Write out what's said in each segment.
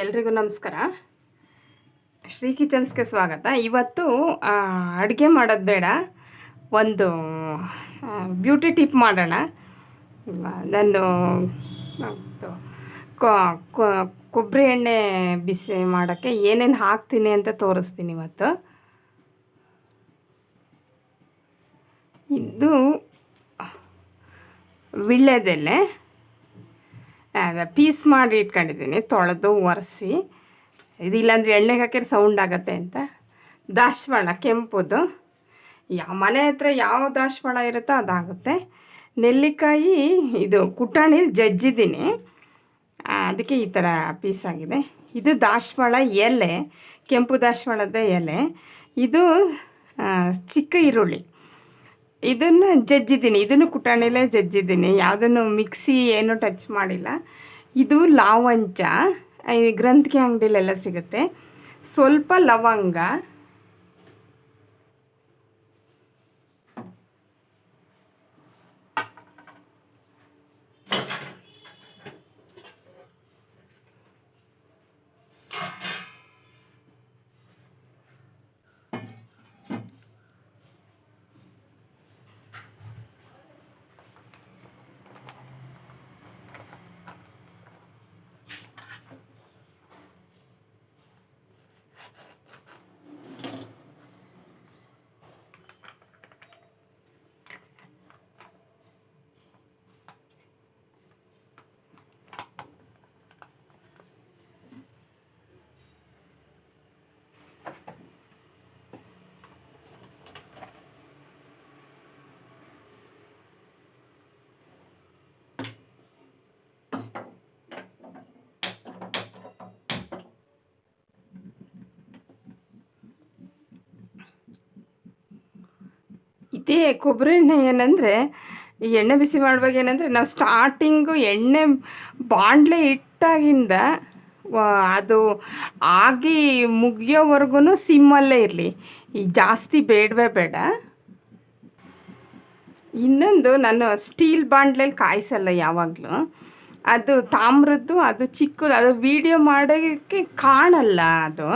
ಎಲ್ರಿಗೂ ನಮಸ್ಕಾರ. ಶ್ರೀ ಕಿಚನ್ಸ್ಗೆ ಸ್ವಾಗತ. ಇವತ್ತು ಅಡುಗೆ ಮಾಡೋದು ಬೇಡ. ಒಂದು ಬ್ಯೂಟಿ ಟಿಪ್ ಮಾಡೋಣ. ನಾನು ಕೊಬ್ಬರಿ ಎಣ್ಣೆ ಬಿಸಿ ಮಾಡೋಕ್ಕೆ ಏನೇನು ಹಾಕ್ತೀನಿ ಅಂತ ತೋರಿಸ್ತೀನಿ ಇವತ್ತು. ಇದು, ವಿಳ್ಯದೆಲೆ ಅದ ಪೀಸ್ ಮಾಡಿ ಇಟ್ಕೊಂಡಿದ್ದೀನಿ, ತೊಳೆದು ಒರೆಸಿ. ಇದಿಲ್ಲಾಂದರೆ ಎಣ್ಣೆಗೆ ಹಾಕಿದ್ರೆ ಸೌಂಡ್ ಆಗುತ್ತೆ ಅಂತ. ದಾಶವಾಳ, ಕೆಂಪುದು. ಯಾವ ಮನೆ ಹತ್ರ ಯಾವ ದಾಶವಾಳ ಇರುತ್ತೋ ಅದಾಗುತ್ತೆ. ನೆಲ್ಲಿಕಾಯಿ, ಇದು ಕುಟಾಣಿ ಜಜ್ಜಿದ್ದೀನಿ. ಅದಕ್ಕೆ ಈ ಥರ ಪೀಸ್ ಆಗಿದೆ. ಇದು ದಾಶವಾಳ ಎಲೆ, ಕೆಂಪು ದಾಶವಾಳದ ಎಲೆ. ಇದು ಚಿಕ್ಕ ಈರುಳ್ಳಿ. ಇದನ್ನು ಜಜ್ಜಿದ್ದೀನಿ. ಇದನ್ನು ಕುಟಾಣಿಲೇ ಜಜ್ಜಿದ್ದೀನಿ. ಯಾವುದನ್ನು ಮಿಕ್ಸಿ ಏನು ಟಚ್ ಮಾಡಿಲ್ಲ. ಇದು ಲಾವಂಚ. ಈ ಗ್ರಂಥಿಗೆ ಅಂಗಡಿಲೆಲ್ಲ ಸಿಗುತ್ತೆ. ಸ್ವಲ್ಪ ಲವಂಗ. ಇದೇ ಕೊಬ್ಬರಿ ಎಣ್ಣೆ ಏನಂದರೆ, ಈ ಎಣ್ಣೆ ಬಿಸಿ ಮಾಡುವಾಗ ಏನಂದರೆ, ನಾವು ಸ್ಟಾರ್ಟಿಂಗು ಎಣ್ಣೆ ಬಾಣಲೆ ಇಟ್ಟಾಗಿಂದ ಅದು ಆಗಿ ಮುಗಿಯೋವರೆಗೂ ಸಿಮ್ಮಲ್ಲೇ ಇರಲಿ. ಈ ಜಾಸ್ತಿ ಬೇಡವೇ ಬೇಡ. ಇನ್ನೊಂದು ನಾನು ಸ್ಟೀಲ್ ಬಾಂಡ್ಲಲ್ಲಿ ಕಾಯಿಸಲ್ಲ ಯಾವಾಗಲೂ. ಅದು ತಾಮ್ರದ್ದು, ಅದು ಚಿಕ್ಕದು, ಅದು ವೀಡಿಯೋ ಮಾಡೋಕ್ಕೆ ಕಾಣಲ್ಲ ಅದು.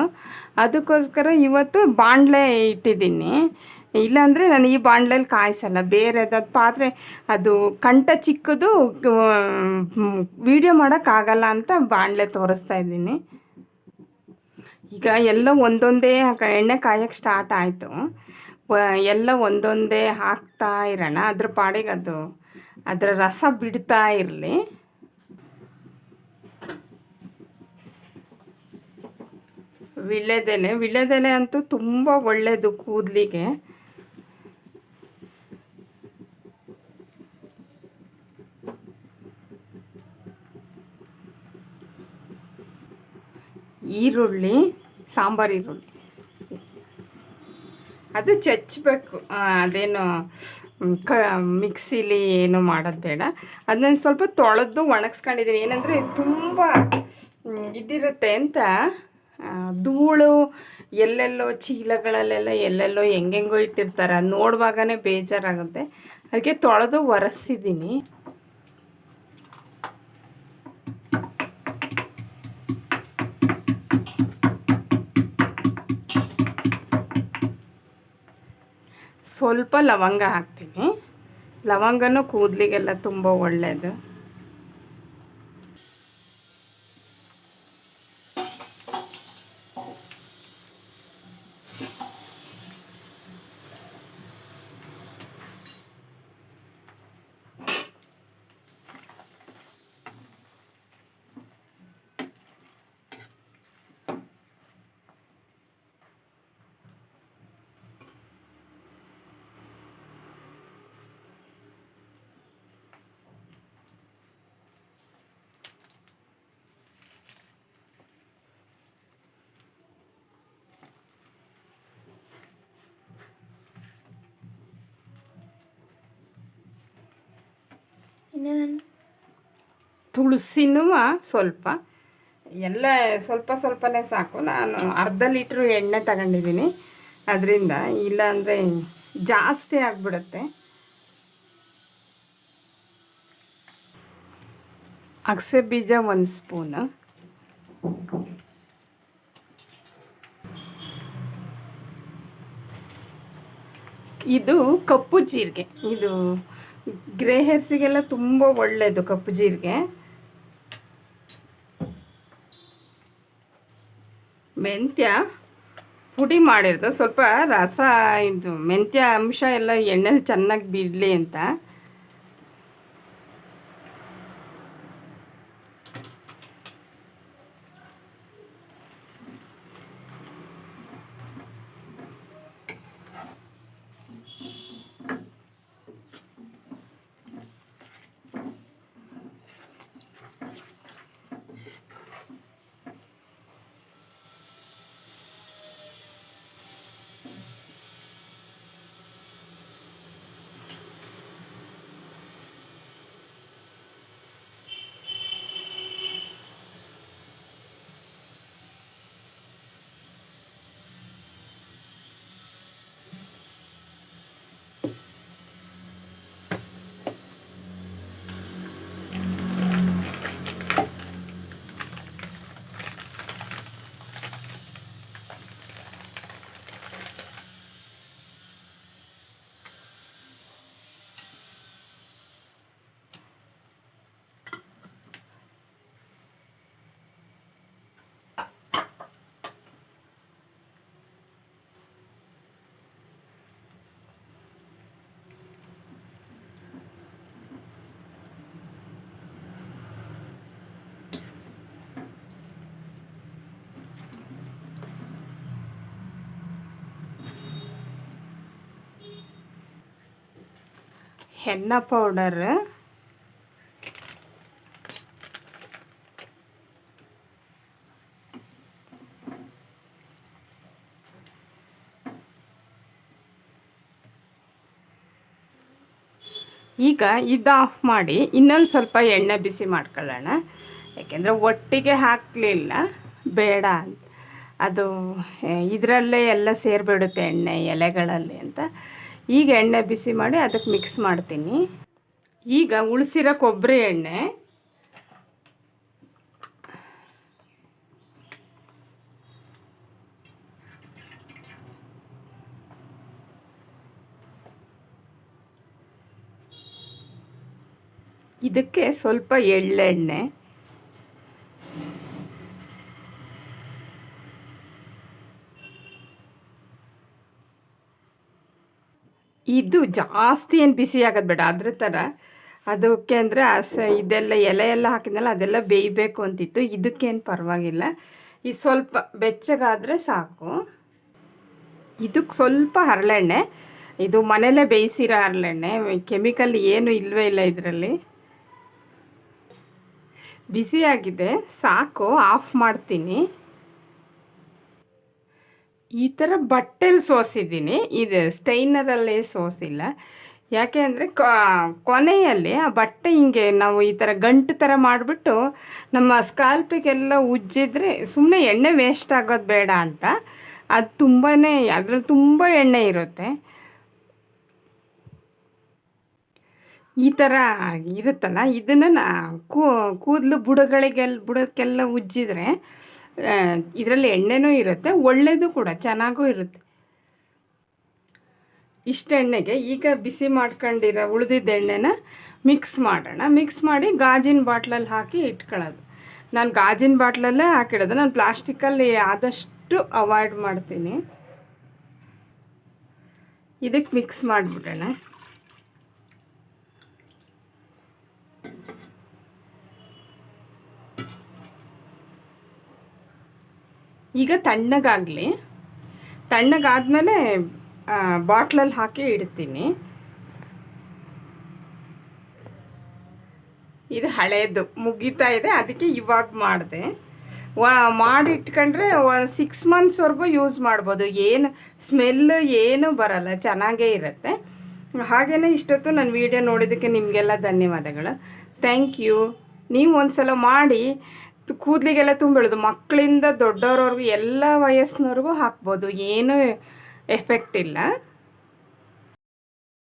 ಅದಕ್ಕೋಸ್ಕರ ಇವತ್ತು ಬಾಂಡ್ಲೆ ಇಟ್ಟಿದ್ದೀನಿ. ಇಲ್ಲಾಂದರೆ ನಾನು ಈ ಬಾಂಡ್ಲಲ್ಲಿ ಕಾಯಿಸಲ್ಲ. ಬೇರೆದಾದ ಪಾತ್ರೆ, ಅದು ಕಂಠ ಚಿಕ್ಕದು ವೀಡಿಯೋ ಮಾಡೋಕ್ಕಾಗಲ್ಲ ಅಂತ ಬಾಂಡ್ಲೆ ತೋರಿಸ್ತಾ ಇದ್ದೀನಿ. ಈಗ ಎಲ್ಲ ಒಂದೊಂದೇ ಎಣ್ಣೆ ಕಾಯಕ್ಕೆ ಸ್ಟಾರ್ಟ್ ಆಯಿತು. ಎಲ್ಲ ಒಂದೊಂದೇ ಹಾಕ್ತಾ ಇರೋಣ. ಅದ್ರ ಪಾಡಿಗೆ ಅದು, ಅದರ ರಸ ಬಿಡ್ತಾ ಇರಲಿ. ವಿಳ್ಯದೆಲೆ ವಿಳ್ಯದೆಲೆ ಅಂತೂ ತುಂಬ ಒಳ್ಳೆಯದು ಕೂದಲಿಗೆ. ಈರುಳ್ಳಿ, ಸಾಂಬಾರು ಈರುಳ್ಳಿ. ಅದು ಚಚ್ಚಬೇಕು ಅದೇನು ಕ, ಮಿಕ್ಸಿಲಿ ಏನು ಮಾಡೋದು ಬೇಡ. ಅದನ್ನ ಸ್ವಲ್ಪ ತೊಳೆದು ಒಣಗಿಸ್ಕೊಂಡಿದ್ದೀನಿ ಏನಂದರೆ ತುಂಬ ಇದಿರುತ್ತೆ ಅಂತ. ಧೂಳು, ಎಲ್ಲೆಲ್ಲೋ ಚೀಲಗಳಲ್ಲೆಲ್ಲ ಎಲ್ಲೆಲ್ಲೋ ಹೆಂಗೆಂಗೋ ಇಟ್ಟಿರ್ತಾರೆ. ಅದು ನೋಡುವಾಗನೇ ಬೇಜಾರಾಗುತ್ತೆ. ಅದಕ್ಕೆ ತೊಳೆದು ಒರೆಸಿದ್ದೀನಿ ಸ್ವಲ್ಪ ಲವಂಗ ಹಾಕ್ತೀನಿ. ಲವಂಗನೂ ಕೂದಲಿಗೆಲ್ಲ ತುಂಬ ಒಳ್ಳೆಯದು ತುಳಸಿನೂ ಸ್ವಲ್ಪ. ಎಲ್ಲ ಸ್ವಲ್ಪ ಸ್ವಲ್ಪನೇ ಸಾಕು. ನಾನು ಅರ್ಧ ಲೀಟ್ರ್ ಎಣ್ಣೆ ತಗೊಂಡಿದ್ದೀನಿ. ಅದರಿಂದ ಇಲ್ಲಾಂದರೆ ಜಾಸ್ತಿ ಆಗಿಬಿಡುತ್ತೆ. ಅಗಸೆ ಬೀಜ ಒಂದು ಸ್ಪೂನ್. ಇದು ಕಪ್ಪು ಜೀರಿಗೆ. ಇದು ಗ್ರೇ ಹೇರ್ಸಿಗೆಲ್ಲ ತುಂಬ ಒಳ್ಳೆಯದು ಕಪ್ಪು ಜೀರಿಗೆ. ಮೆಂತ್ಯ ಪುಡಿ ಮಾಡಿರೋದು. ಸ್ವಲ್ಪ ರಸ ಇದು ಮೆಂತ್ಯ ಅಂಶ ಎಲ್ಲ ಎಣ್ಣೆಲಿ ಚೆನ್ನಾಗಿ ಬಿಡಲಿ ಅಂತ. ಹೆನ್ನ ಪೌಡರ್ ಈಗ ಇದು ಆಫ್ ಮಾಡಿ ಇನ್ನೊಂದು ಸ್ವಲ್ಪ ಎಣ್ಣೆ ಬಿಸಿ ಮಾಡ್ಕೊಳ್ಳೋಣ. ಯಾಕೆಂದರೆ ಒಟ್ಟಿಗೆ ಹಾಕಲಿಲ್ಲ, ಬೇಡ ಅದು ಇದರಲ್ಲೇ ಎಲ್ಲ ಸೇರಿಬಿಡುತ್ತೆ ಎಣ್ಣೆ ಎಲೆಗಳಲ್ಲಿ ಅಂತ. ಈಗ ಎಣ್ಣೆ ಬಿಸಿ ಮಾಡಿ ಅದಕ್ಕೆ ಮಿಕ್ಸ್ ಮಾಡ್ತೀನಿ. ಈಗ ಉಳಿಸಿರೋ ಕೊಬ್ಬರಿ ಎಣ್ಣೆ. ಇದಕ್ಕೆ ಸ್ವಲ್ಪ ಎಳ್ಳೆಣ್ಣೆ. ಇದು ಜಾಸ್ತಿ ಏನು ಬಿಸಿ ಆಗೋದು ಬೇಡ. ಅದ್ರ ಥರ ಅದಕ್ಕೆ ಅಂದರೆ ಅಸ ಇದೆಲ್ಲ ಎಲೆ ಎಲ್ಲ ಹಾಕಿದ್ನಲ್ಲ, ಅದೆಲ್ಲ ಬೇಯಬೇಕು ಅಂತಿತ್ತು. ಇದಕ್ಕೇನು ಪರವಾಗಿಲ್ಲ. ಇದು ಸ್ವಲ್ಪ ಬೆಚ್ಚಗಾದರೆ ಸಾಕು. ಇದಕ್ಕೆ ಸ್ವಲ್ಪ ಹರಳೆಣ್ಣೆ. ಇದು ಮನೆಯಲ್ಲೇ ಬೇಯಿಸಿರೋ ಹರಳೆಣ್ಣೆ. ಕೆಮಿಕಲ್ ಏನು ಇಲ್ಲವೇ ಇಲ್ಲ ಇದರಲ್ಲಿ. ಬಿಸಿಯಾಗಿದೆ. ಸಾಕು, ಆಫ್ ಮಾಡ್ತೀನಿ. ಈ ಥರ ಬಟ್ಟೆಲಿ ಸೋಸಿದ್ದೀನಿ ಇದು ಸ್ಟೈನರಲ್ಲೇ ಸೋಸಿಲ್ಲ ಯಾಕೆ ಅಂದರೆ ಕೊನೆಯಲ್ಲಿ ಆ ಬಟ್ಟೆ ಹಿಂಗೆ ನಾವು ಈ ಥರ ಗಂಟು ಥರ ಮಾಡಿಬಿಟ್ಟು ನಮ್ಮ ಸ್ಕಾಲ್ಪಿಗೆಲ್ಲ ಉಜ್ಜಿದ್ರೆ ಸುಮ್ಮನೆ ಎಣ್ಣೆ ವೇಸ್ಟ್ ಆಗೋದು ಬೇಡ ಅಂತ. ಅದು ತುಂಬಾ ಅದ್ರಲ್ಲಿ ತುಂಬ ಎಣ್ಣೆ ಇರುತ್ತೆ. ಈ ಥರ ಇರುತ್ತಲ್ಲ, ಇದನ್ನು ನಾ ಕೂದಲು ಬುಡಗಳಿಗೆಲ್ಲ ಬುಡಕ್ಕೆಲ್ಲ ಉಜ್ಜಿದ್ರೆ ಇದರಲ್ಲಿ ಎಣ್ಣೆನೂ ಇರುತ್ತೆ ಒಳ್ಳೆಯದು ಕೂಡ, ಚೆನ್ನಾಗೂ ಇರುತ್ತೆ. ಇಷ್ಟು ಎಣ್ಣೆಗೆ ಈಗ ಬಿಸಿ ಮಾಡ್ಕೊಂಡಿರೋ ಉಳಿದಿದ್ದ ಎಣ್ಣೆನ ಮಿಕ್ಸ್ ಮಾಡೋಣ. ಮಿಕ್ಸ್ ಮಾಡಿ ಗಾಜಿನ ಬಾಟ್ಲಲ್ಲಿ ಹಾಕಿ ಇಟ್ಕೊಳ್ಳೋದು. ನಾನು ಗಾಜಿನ ಬಾಟ್ಲಲ್ಲೇ ಹಾಕಿಡೋದು. ನಾನು ಪ್ಲಾಸ್ಟಿಕಲ್ಲಿ ಆದಷ್ಟು ಅವಾಯ್ಡ್ ಮಾಡ್ತೀನಿ. ಇದಕ್ಕೆ ಮಿಕ್ಸ್ ಮಾಡಿಬಿಡೋಣ. ಈಗ ತಣ್ಣಗಾಗಲಿ. ತಣ್ಣಗಾದಮೇಲೆ ಬಾಟ್ಲಲ್ಲಿ ಹಾಕಿ ಇಡ್ತೀನಿ. ಇದು ಹಳೇದು, ಮುಗೀತಾ ಇದೆ, ಅದಕ್ಕೆ ಇವಾಗ ಮಾಡಿದೆ. ಮಾಡಿಟ್ಕೊಂಡ್ರೆ ಮಾಡಿ ಇಟ್ಕೊಂಡ್ರೆ ಸಿಕ್ಸ್ ಮಂತ್ಸ್ವರೆಗೂ ಯೂಸ್ ಮಾಡ್ಬೋದು. ಏನು ಸ್ಮೆಲ್ ಏನೂ ಬರಲ್ಲ, ಚೆನ್ನಾಗೇ ಇರುತ್ತೆ. ಹಾಗೆಯೇ ಇಷ್ಟೊತ್ತು ನನ್ನ ವೀಡಿಯೋ ನೋಡಿದ್ದಕ್ಕೆ ನಿಮಗೆಲ್ಲ ಧನ್ಯವಾದಗಳು. ಥ್ಯಾಂಕ್ ಯು ನೀವು ಒಂದು ಸಲ ಮಾಡಿ ಕೂದಲಿಗೆಲ್ಲ ತುಂಬಿಡೋದು. ಮಕ್ಕಳಿಂದ ದೊಡ್ಡವ್ರವ್ರಿಗೂ ಎಲ್ಲ ವಯಸ್ಸಿನವ್ರಿಗೂ ಹಾಕ್ಬೋದು. ಏನೂ ಎಫೆಕ್ಟ್ ಇಲ್ಲ.